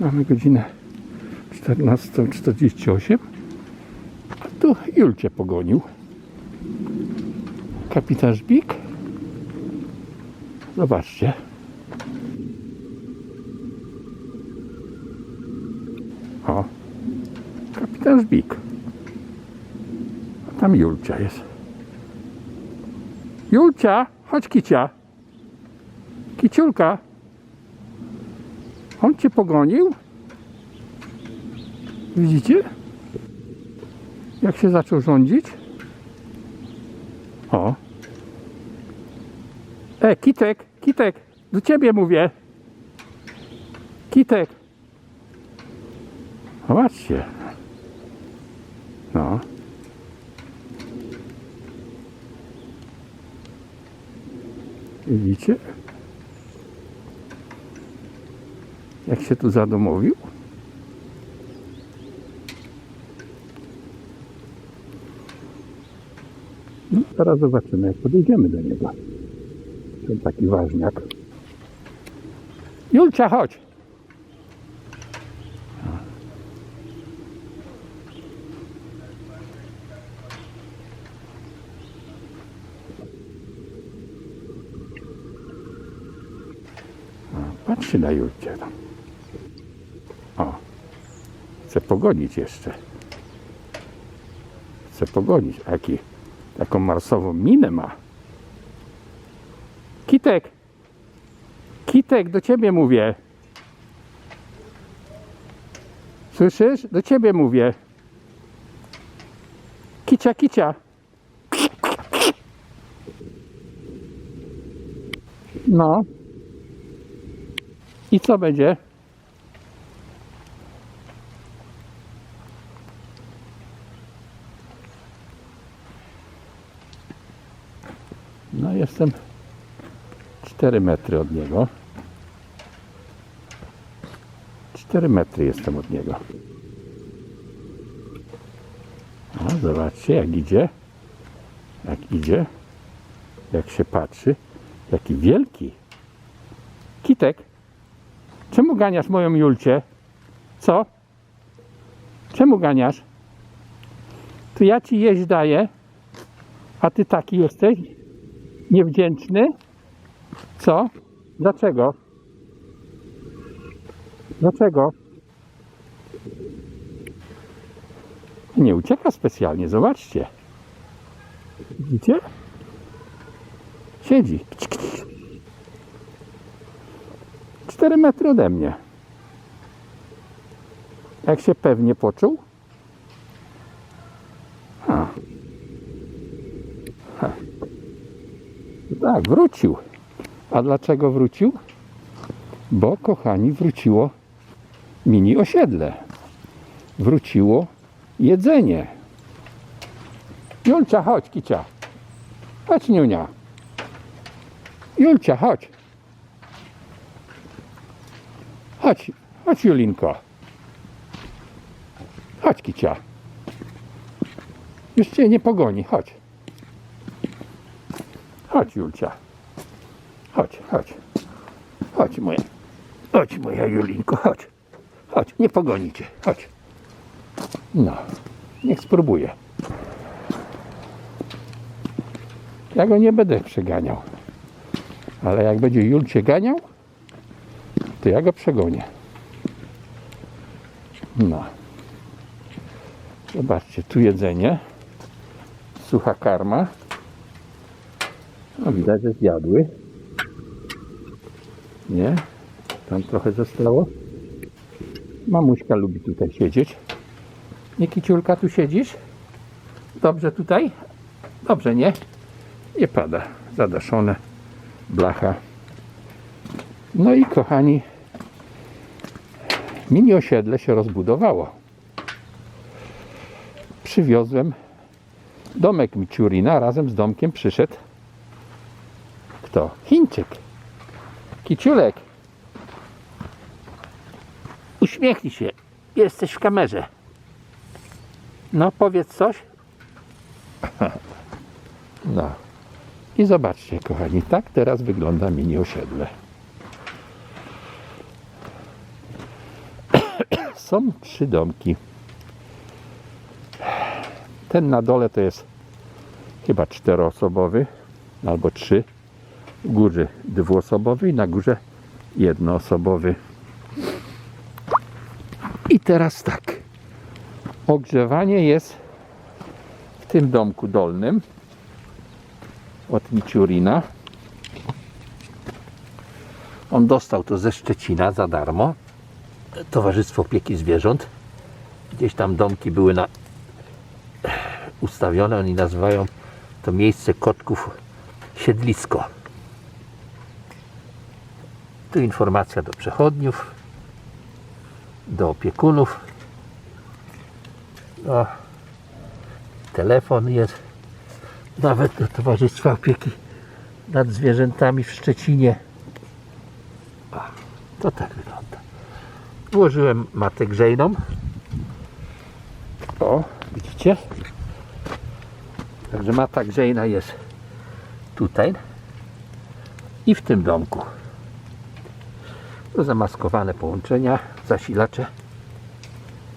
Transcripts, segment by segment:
Mamy godzinę 14.48. A tu Julcie pogonił. Kapitan Żbik. Zobaczcie. O. Kapitan Żbik. A tam Julcia jest. Julcia, chodź kicia. Kiciulka. On cię pogonił? Widzicie? Jak się zaczął rządzić? O. E, Kitek, Kitek, do ciebie mówię. Kitek. Zobaczcie. No. Widzicie? Jak się tu zadomowił? No, teraz zobaczymy, jak podejdziemy do niego. Ten taki ważniak. Julcia, chodź! Patrzy na Julcie tam. O. Chce pogonić jeszcze. Chce pogonić. Jaki, taką marsową minę ma. Kitek! Kitek, do ciebie mówię. Słyszysz? Do ciebie mówię. Kicia, kicia. No. I co będzie? No jestem 4 metry od niego. 4 metry jestem od niego. No, zobaczcie jak idzie. Jak idzie. Jak się patrzy. Jaki wielki. Kitek. Czemu ganiasz moją Julcię? Co? Czemu ganiasz? Tu ja ci jeść daję, a ty taki jesteś niewdzięczny? Co? Dlaczego? Dlaczego? Nie ucieka specjalnie, zobaczcie. Widzicie? Siedzi. 4 metry ode mnie. Jak się pewnie poczuł? Ha. Tak, wrócił. A dlaczego wrócił? Bo, kochani, wróciło mini osiedle. Wróciło jedzenie. Julcia, chodź, kicia. Chodź, niunia. Julcia, chodź. Chodź, chodź Julinko. Chodź Kicia. Już cię nie pogoni, chodź. Chodź Julcia. Chodź, chodź. Chodź moja. Chodź moja Julinko, chodź. Chodź, nie pogoni cię, chodź. No, niech spróbuje. Ja go nie będę przeganiał. Ale jak będzie Julcie ganiał, to ja go przegonię. No. Zobaczcie, tu jedzenie. Sucha karma. No widać, że zjadły. Nie? Tam trochę zostało. Mamuśka lubi tutaj siedzieć. Nie, Kiciulka, tu siedzisz? Dobrze tutaj? Dobrze, nie? Nie pada. Zadaszone. Blacha. No i kochani, mini osiedle się rozbudowało. Przywiozłem domek Miciurina, razem z domkiem przyszedł kto? Chińczyk. Kiciulek. Uśmiechnij się. Jesteś w kamerze. No, powiedz coś. No. I zobaczcie, kochani, tak teraz wygląda mini osiedle. są trzy domki. Ten na dole to jest chyba czteroosobowy albo trzy. W górze dwuosobowy i na górze jednoosobowy. I teraz tak. Ogrzewanie jest w tym domku dolnym od Miciurina. On dostał to ze Szczecina za darmo. Towarzystwo Opieki Zwierząt. Gdzieś tam domki były na ustawione. Oni nazywają to miejsce kotków siedlisko. Tu informacja do przechodniów, do opiekunów. O, telefon jest nawet do Towarzystwa Opieki nad Zwierzętami w Szczecinie. O, to tak wygląda. Włożyłem matę grzejną. O, widzicie? Także mata grzejna jest tutaj i w tym domku. Zamaskowane połączenia, zasilacze.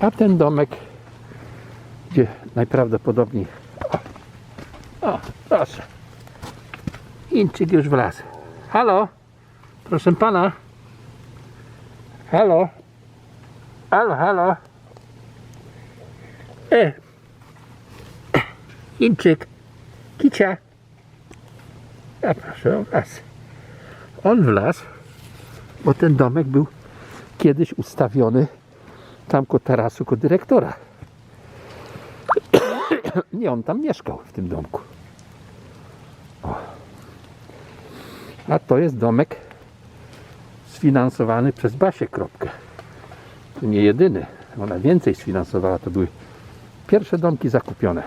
A ten domek, gdzie najprawdopodobniej. O, proszę. Chińczyk już wlazł. Halo? Proszę pana. Halo? Halo, halo? E. Chińczyk. Kicia. A proszę, on wlazł. On wlazł, bo ten domek był kiedyś ustawiony tam ko tarasu, ko dyrektora. Nie, on tam mieszkał w tym domku. O. A to jest domek sfinansowany przez Basię Kropkę. To nie jedyny. Ona więcej sfinansowała. To były pierwsze domki zakupione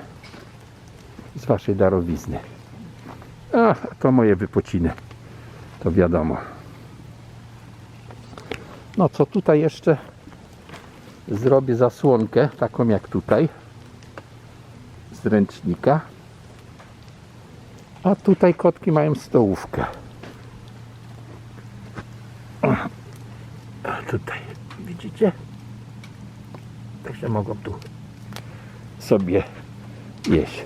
z waszej darowizny. A, to moje wypociny. To wiadomo. No co tutaj jeszcze? Zrobię zasłonkę, taką jak tutaj. Z ręcznika. A tutaj kotki mają stołówkę. A tutaj, widzicie? Także mogą tu sobie jeść.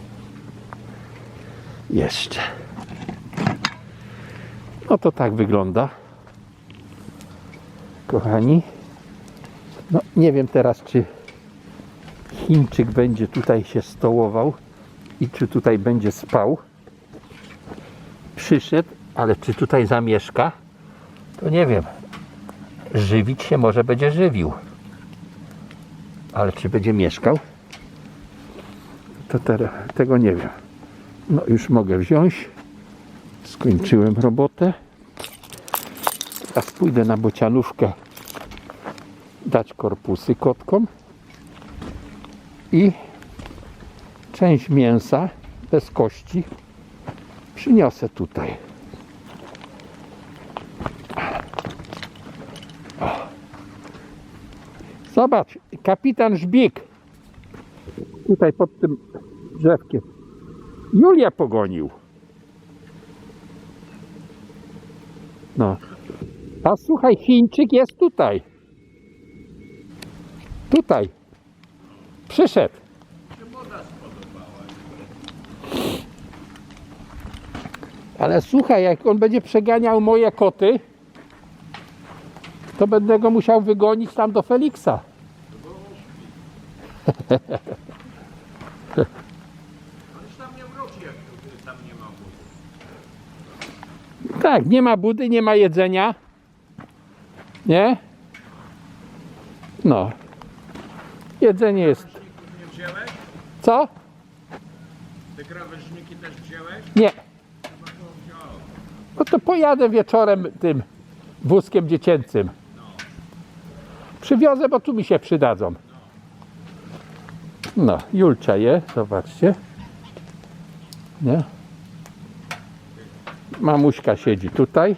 Jeszcze. No to tak wygląda. Kochani. No nie wiem teraz, czy Chińczyk będzie tutaj się stołował i czy tutaj będzie spał. Przyszedł, ale czy tutaj zamieszka, to nie wiem. Żywić się może będzie żywił. Ale czy będzie mieszkał? To te, tego nie wiem. No już mogę wziąć. Skończyłem robotę. Teraz pójdę na bocianówkę dać korpusy kotkom i część mięsa bez kości przyniosę tutaj. Zobacz, kapitan Żbik tutaj pod tym drzewkiem. Julia pogonił. No. A słuchaj, Chińczyk jest tutaj. Tutaj. Przyszedł. Ale słuchaj, jak on będzie przeganiał moje koty, to będę go musiał wygonić tam do Feliksa. Tak, nie ma budy, nie ma jedzenia. Nie? No. Jedzenie jest. Nie? Co? Te krawężniki też wziąłeś? Nie. Chyba to wziął. No to pojadę wieczorem tym wózkiem dziecięcym. Przywiozę, bo tu mi się przydadzą. No, Julcia je, zobaczcie. Nie? Mamuśka siedzi tutaj.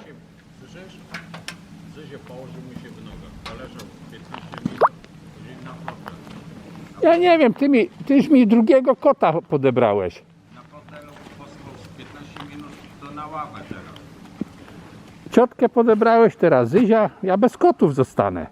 Zyzie położył mu się w nogach. Poleżał 15 minut. Później na fotel. Ja nie wiem, ty mi, tyś mi drugiego kota podebrałeś. Na fotelu pospał z 15 minut, to na ławę teraz. Ciotkę podebrałeś teraz, Zyzia, ja bez kotów zostanę.